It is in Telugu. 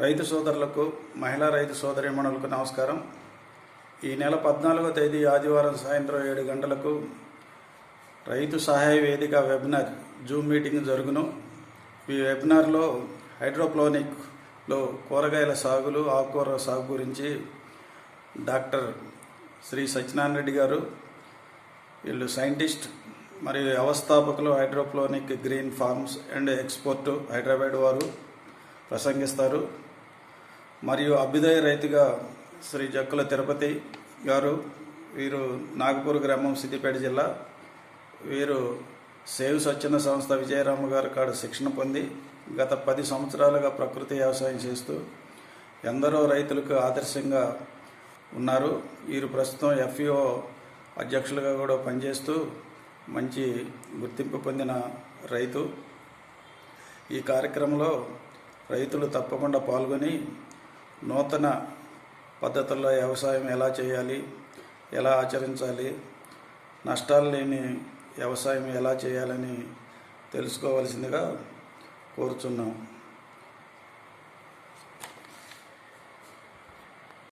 రైతు సోదరులకు మహిళా రైతు సోదరిమణులకు నమస్కారం. ఈ నెల పద్నాలుగో తేదీ ఆదివారం సాయంత్రం ఏడు గంటలకు రైతు సహాయ వేదిక వెబినార్ జూమ్ మీటింగ్ జరుగును. ఈ వెబినార్లో హైడ్రోప్లోనిక్లో కూరగాయల సాగులు ఆకుకూర సాగు గురించి డాక్టర్ శ్రీ సత్యనారాయణ రెడ్డి గారు వీళ్ళు సైంటిస్ట్ మరియు వ్యవస్థాపకులు hydroponic green farms and export Hyderabad వారు. ప్రసంగిస్తారు. మరియు అభ్యుదయ రైతుగా శ్రీ జక్కుల తిరుపతి గారు వీరు నాగపూర్ గ్రామం సిద్దిపేట జిల్లా వీరు సేవ్ స్వచ్ఛంద సంస్థ విజయరామ గారి కాడ శిక్షణ పొంది గత పది సంవత్సరాలుగా ప్రకృతి వ్యవసాయం చేస్తూ ఎందరో రైతులకు ఆదర్శంగా ఉన్నారు. వీరు ప్రస్తుతం ఎఫ్ఈఓ అధ్యక్షులుగా కూడా పనిచేస్తూ మంచి గుర్తింపు పొందిన రైతు. ఈ కార్యక్రమంలో రైతులు తప్పకుండా పాల్గొని నూతన పద్ధతుల్లో వ్యవసాయం ఎలా చేయాలి ఎలా ఆచరించాలి నష్టాలు లేని వ్యవసాయం ఎలా చేయాలని తెలుసుకోవాల్సిందిగా కోరుచున్నాం.